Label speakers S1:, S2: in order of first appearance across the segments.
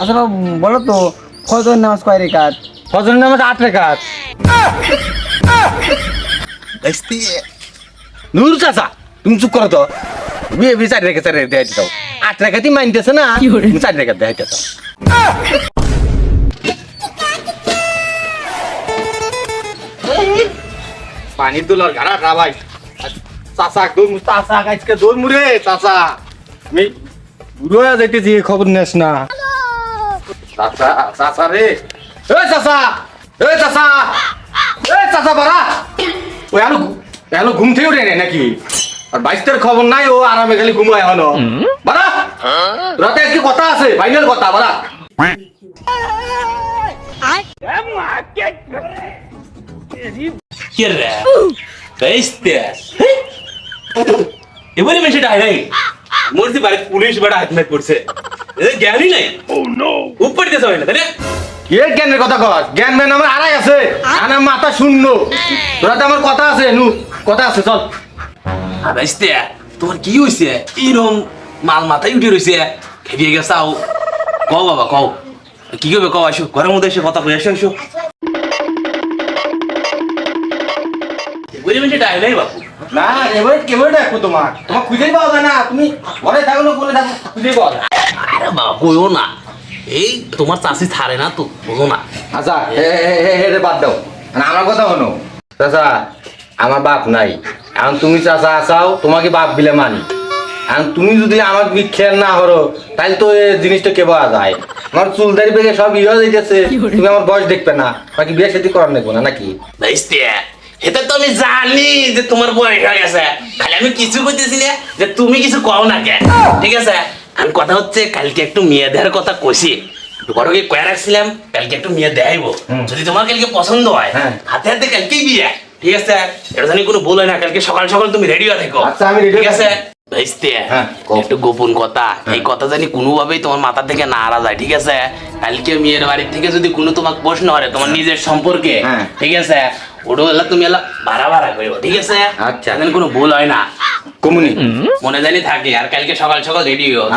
S1: আসলে বলো তো ফজর নামাজ কয় রেখাত?
S2: ফজর নামাজ আট রেখাত।
S3: নূর চাচা তুমি চুপ করো তো। বিয়ে বিয়ে চার রেখে চার রেখে দেখাইতে আট রেখাতেই মানতেছে না তুমি চার রেখা দেখাইতে চাও। পানির দুলার ঘাড়া রা ভাই চাচা দৌড় চাচা আজকে দৌড় মুরে চাচা। আমি বুড়ো যাইতেছি এই খবর নেস না। চাচা চাচা রে। এ চাচা এ চাচা এ চাচা বাড়া। ওই আলো আলো ঘুম থেকে উঠে নেই নাকি? আর বাইশটার খবর নাই, ও আরামে খালি ঘুমায় এখনও। বাড়া, রাতে আজকে কথা আছে ফাইনাল কথা, বাড়া।
S4: এবারে মেশে ডাই নাই মরছি বাড়ি পুলিশ বড় হাত মেট পড়ছে এ জ্ঞানই নাই। ও নো উপর দিয়ে যাবে না তাই না?
S3: কে জ্ঞানের কথা কর জ্ঞান ম্যান আমার আড়াই আছে আমার মাথা শূন্য। তোরাতে আমার কথা আছে নু কথা আছে চল।
S4: বেস্তে তোমার কি হইছে? এরম মাল মাথায় উঠে রইছে। খেপিয়ে গেছাও কও বাবা কও। কি করবে কও আসো ঘরের মধ্যে এসে কথা কই আসো আসো। এবারে মেশে ডাই নাই বাপু।
S3: না এবারে কেবল দেখো তোমার। তোমার খুঁজেই পাওয়া যায় না তুমি ঘরে থাকো না বলে থাকো খুঁজেই পাওয়া যায়।
S4: আরে বাবা কইও না। এই তোমার চাষি ছাড়ে না তো বোঝো না।
S3: আচ্ছা হে হে হে হে রে বাদ দাও। মানে আমার কথা শোনো। চাচা আমার বাপ নাই। এখন তুমি চাচা আসাও তোমাকে বাপ বিলে মানি। এখন তুমি যদি আমার খেয়াল না করো তাহলে তো এই জিনিসটা কে পাওয়া যায়? আমার চুলদারি পেকে সব ইয়ে যাইতেছে। তুমি আমার বয়স দেখবে না। বাকি বিয়ে সাথে করার দেখব না নাকি?
S4: এটা তো আমি জানি যে তোমার বয়স হয়ে গেছে। খালি আমি কিছু করতেছি না যে তুমি কিছু কও না কে। ঠিক আছে? আমি কথা হচ্ছে কালকে একটু মেয়ে দেওয়ার কথা ঘরকে কয়ে রাখছিলাম কালকে একটু মেয়ে দেখাইবো
S3: হুম।
S4: যদি তোমার কালকে পছন্দ হয়
S3: হ্যাঁ।
S4: হাতে হাতে কালকেই বিয়ে। ঠিক আছে? এটা জানি কোনো বলে না কালকে সকাল সকাল তুমি রেডি হয়ে থেকো।
S3: আচ্ছা,
S4: ঠিক আছে? ভাইস্তে
S3: হ্যাঁ,
S4: একটু গোপন কথা। এই কথা জানি কোনোভাবেই তোমার মাথা থেকে না আড়া যায় ঠিক আছে? কালকে মেয়ের বাড়ির থেকে যদি কোনো তোমাকে প্রশ্ন করে তোমার নিজের সম্পর্কে
S3: হ্যাঁ।
S4: ঠিক আছে? ওটা তুমি এলা ভাড়া ভাড়া করো ঠিক আছে?
S3: আচ্ছা।
S4: কোনো ভুল হয় না।
S3: কমুনি।
S4: মনে জানি থাকে আর কালকে সকাল সকাল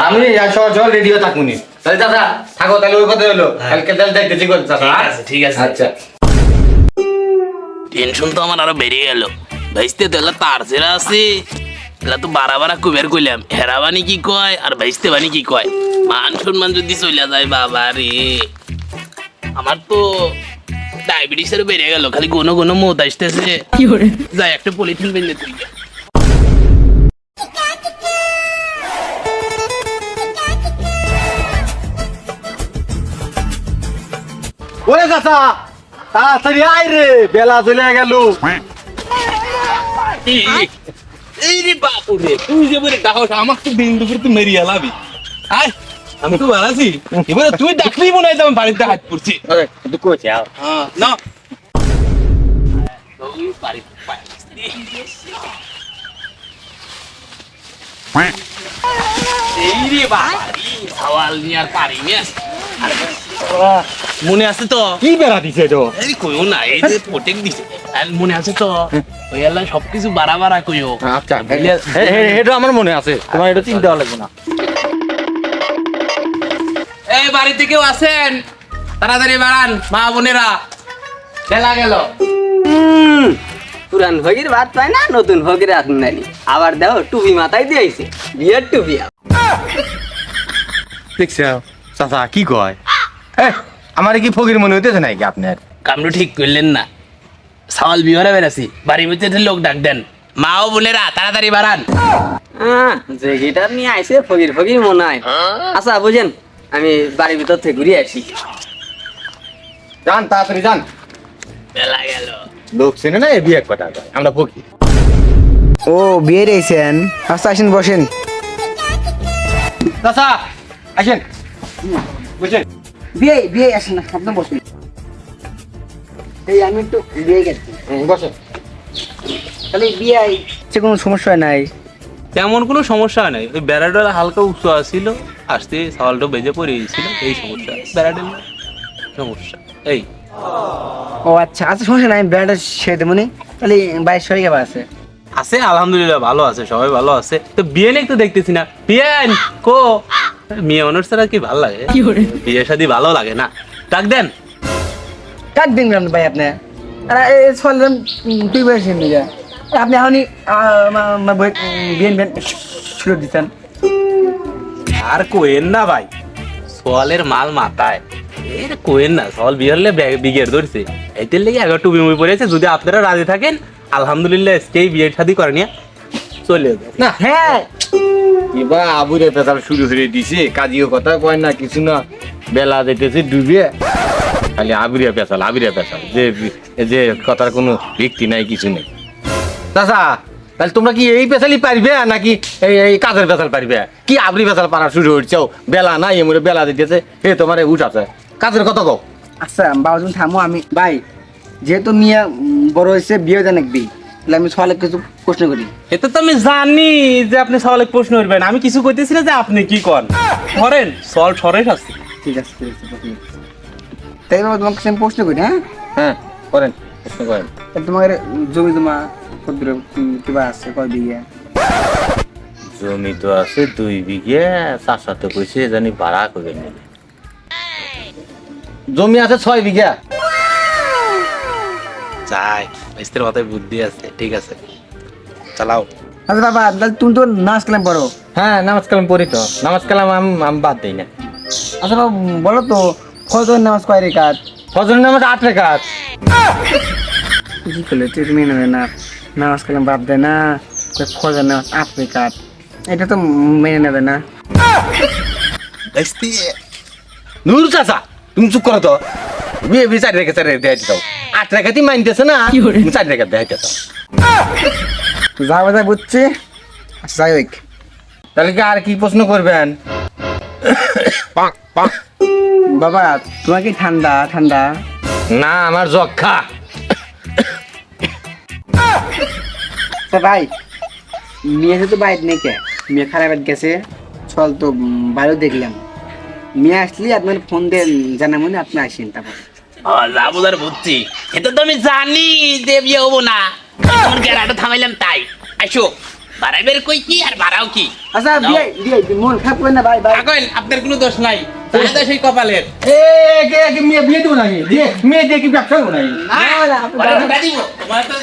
S3: আমি সকাল সকাল রেডি হয়ে থাকুনি। তাহলে চাচা থাকো তাহলে ওই কথা হলো। কালকে তাহলে দেখতেছি
S4: ঠিক
S3: হ্যাঁ?
S4: আছে ঠিক আছে।
S3: আচ্ছা।
S4: টেনশন তো আমার আরও বেড়ে গেল। ভাইস্তে তো তার জেরা আছে। তো বারা বারা কুবের কইলাম হেরাবানি কি কয় আর ভাইস্তে বানি কি কয়? মান সম্মান যদি চলে যায় বাবা রে। আমার তো ডায়াবেটিসের বেড়ে গেল খালি কোনো কোনো মত আসতেছে। যাই একটা পলিথিন বেঁধে তুই
S3: চাচা তাড়াতাড়ি আয় রে বেলা চলে গেল।
S4: এই রে বাপু রে তুই যে বলে ডাকস আমাকে তো দিন দুপুরে তুই মেরিয়ে লাবি আয় আমি তো ভালো আছি। এবারে তুই ডাকলেই মনে হয় আমি বাড়িতে হাত পড়ছি।
S3: তুই
S4: হ্যাঁ না। এই রে বাবা সওয়াল নিয়ে আর পারি না। আরে বাবা, মনে আছে তো?
S3: কি বেড়া দিছে তো?
S4: এই কইও না এই যে প্রোটেক্ট দিছে। আর মনে আছে তো? ওই আল্লাহ সবকিছু বাড়া বাড়া কইও।
S3: আচ্ছা এটা আমার মনে আছে। তোমার এটা চিন্তা লাগবে না।
S4: এই বাড়িতে কেউ আছেন? তাড়াতাড়ি বাড়ান মা বোনেরা। বেলা গেল।
S1: পুরান ভগির ভাত পায় না নতুন ভগির হাত নালি। আবার দেখো টুপি মাথায় দিয়েছে বিয়ের টুপি
S3: দেখছ চাচা কি কয়? আমার কি ফকির মনে হইতেছে নাকি আপনার?
S4: কামড়ু ঠিক করলেন না। সাওয়াল বিহরে বেরাছি বাড়ির ভিতরে লোক ডাক দেন। মা ও বোনেরা তাড়াতাড়ি বাড়ান।
S1: হ্যাঁ যে গিটার নিয়ে আইছে ফকির ফকির মনে হয়। আচ্ছা বুঝেন আমি বাড়ির ভিতর থেকে ঘুরে আসি।
S3: যান তাড়াতাড়ি যান।
S4: বেলা গেল।
S3: লোক চেনে না বিয়ে কয় আমরা ফকির।
S1: ও বিয়ে রয়েছেন আচ্ছা আসেন বসেন।
S3: চাচা আসেন। বুঝছেন
S1: বিয়ে বিয়ে আসেন না আপনি বসুন এই আমি একটু বিয়ে গেছি।
S3: বসেন
S1: তাহলে বিয়ে সে কোনো সমস্যা নাই?
S5: তেমন কোনো সমস্যা নাই। ওই বেড়াটা হালকা উঁচু আসছিল আসতে সওয়ালটা বেজে পড়ে গেছিল এই সমস্যা। বেড়াটা সমস্যা এই।
S1: ও আচ্ছা আচ্ছা সমস্যা নাই বিয়েটা সেরে দেবো নি। তাহলে বাইশ সবাই কেমন আছে।
S5: আছে আলহামদুলিল্লাহ ভালো আছে সবাই ভালো আছে। তো বিয়ে নেই তো দেখতেছি না। বিয়েন কো? মেয়ে মানুষ ছাড়া কি ভালো লাগে? বিয়ে শাদি ভালো লাগে না। ডাক দেন।
S2: কাক দিন গ্রাম ভাই আপনি। আর এই তুই আপনি এখনই শুরু দিচ্ছেন
S5: আর কোয়েন না ভাই। সোয়ালের মাল মাথায়। এর কোয়েন না সোয়াল বিহারলে বিগের ধরছে। এদের লেগে এগারো টুবি মুই পড়েছে যদি আপনারা রাজি থাকেন আলহামদুলিল্লাহ আজকেই বিয়ে শাদি করে নিয়ে চলে যাবে।
S3: না
S2: হ্যাঁ।
S3: এবার আবুরে পেতাল শুরু করে দিছে কাজিও কথা কয় না কিছু না বেলা যেতেছে ডুবে খালি আবিরিয়া পেশাল আবিরিয়া পেশাল যে যে কথার কোনো ভিত্তি নাই কিছু নেই। চাচা তাহলে তোমরা কি এই পেশালি পারবে নাকি এই এই কাজের পেশাল পারবে? কি আবরি পেশাল পারা শুরু হচ্ছে বেলা নাই এমরে বেলা দিতেছে হে তোমার উঠ আছে। কাজের কথা কও।
S2: আচ্ছা বাবা তুমি থামো আমি ভাই যেহেতু মিয়া বড় হয়েছে বিয়ে জান একবি তাহলে আমি সকালে কিছু প্রশ্ন করি।
S5: এটা তো আমি জানি যে আপনি সওয়ালে প্রশ্ন করবেন। আমি কিছু কইতেছি না যে আপনি কি কর ধরেন সল সরেস আছে।
S2: ঠিক আছে ঠিক আছে তাই বাবা তোমাকে আমি প্রশ্ন করি হ্যাঁ?
S3: হ্যাঁ করেন প্রশ্ন করেন।
S2: তোমার জমি জমা কত দূরে, উম, কিবা আছে কয় বিঘা?
S3: জমি তো আছে দুই বিঘে চাষা তো কইছে জানি ভাড়া করে নেবে। জমি আছে ছয় বিঘা।
S5: যাই মিস্ত্রির মাথায় বুদ্ধি আছে ঠিক আছে। চালাও।
S2: আচ্ছা বাবা তাহলে তুমি তো নামাজ কালাম পড়ো।
S3: হ্যাঁ নামাজ কালাম পড়ি তো। নামাজ কালাম আমি আমি বাদ দিই না।
S2: আচ্ছা বাবা বলো তো ফজর নামাজ কয় রেখাত?
S3: ফজর নামাজ আট রেখাত।
S2: কি করলে তুই তুমি নেবে না। নামাজ কালাম বাদ দেয় না। কয় ফজর নামাজ আট রেখাত। এটা তো মেনে নেবে না।
S3: নূর চাচা তুমি চুপ করো তো। বিয়ে বিয়ে চার রেখে চার রেখে দেখাইতে দাও আট রেখাতেই মানতেছে না চার রেখা দেখাইতে দাও
S2: যা বাজা বুঝছি আচ্ছা যাই হোক।
S3: তাহলে কি আর কি প্রশ্ন করবেন?
S2: বাবা তোমার কি ঠান্ডা ঠান্ডা?
S3: না আমার যক্ষা।
S2: তা ভাই মেয়ে তো বাইরে নেই কে? মেয়ে খারাপ গেছে চল তো বাইরেও দেখলাম। মেয়ে আসলি আপনার ফোন দিয়ে জানা মনে আপনি আসেন তারপর।
S4: যাব বুঝছি এটা তো আমি জানি যে বিয়ে হব না। তোমার গেরাটা থামাইলাম তাই। আসো বাড়াইবের কই কি আর বাড়াও কি?
S2: আচ্ছা বিয়ে বিয়ে মন খারাপ করেন না ভাই ভাই
S4: আপনার কোনো দোষ নাই। তাহলে সেই কপালের।
S3: এ কে কে মেয়ে বিয়ে দেবো নাকি? দিয়ে মেয়ে দিয়ে কি ব্যবসা করব নাকি?
S4: না,
S2: না, না, আপনি
S4: পরে
S2: বাড়ান।
S4: ঢুকা দিব। তোমার তো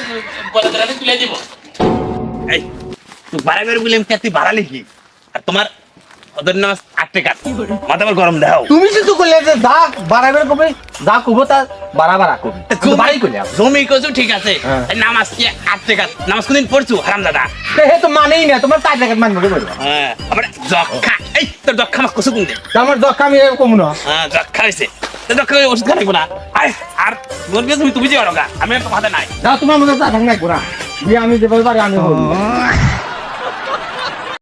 S4: বলে ধরে তুলে দিব। এই তুই বাড়ালি কি আর তোমার ওদের নামাজ আট টাকা মাথা আবার গরম দাও
S3: তুমি করলে যে যা বাড়াবার কবে যা কব তা বাড়া বাড়া কবি তুমি বাড়ি করলে
S4: জমি কচু ঠিক আছে।
S3: হ্যাঁ।
S4: নামাজ কি আট টাকা নামাজ কোনদিন পড়ছু হারাম দাদা?
S3: হে তো মানেই না তোমার চার টাকা মানবো কে বলব।
S4: হ্যাঁ আবার যক্ষা এই তোর যক্ষা আমার কচু কোন
S3: আমার যক্ষা আমি কম না।
S4: হ্যাঁ হয়েছে। ওষুধ আর বলবি তুমি তুমি যে আমি নাই।
S3: তোমার মধ্যে থাক আমি পারি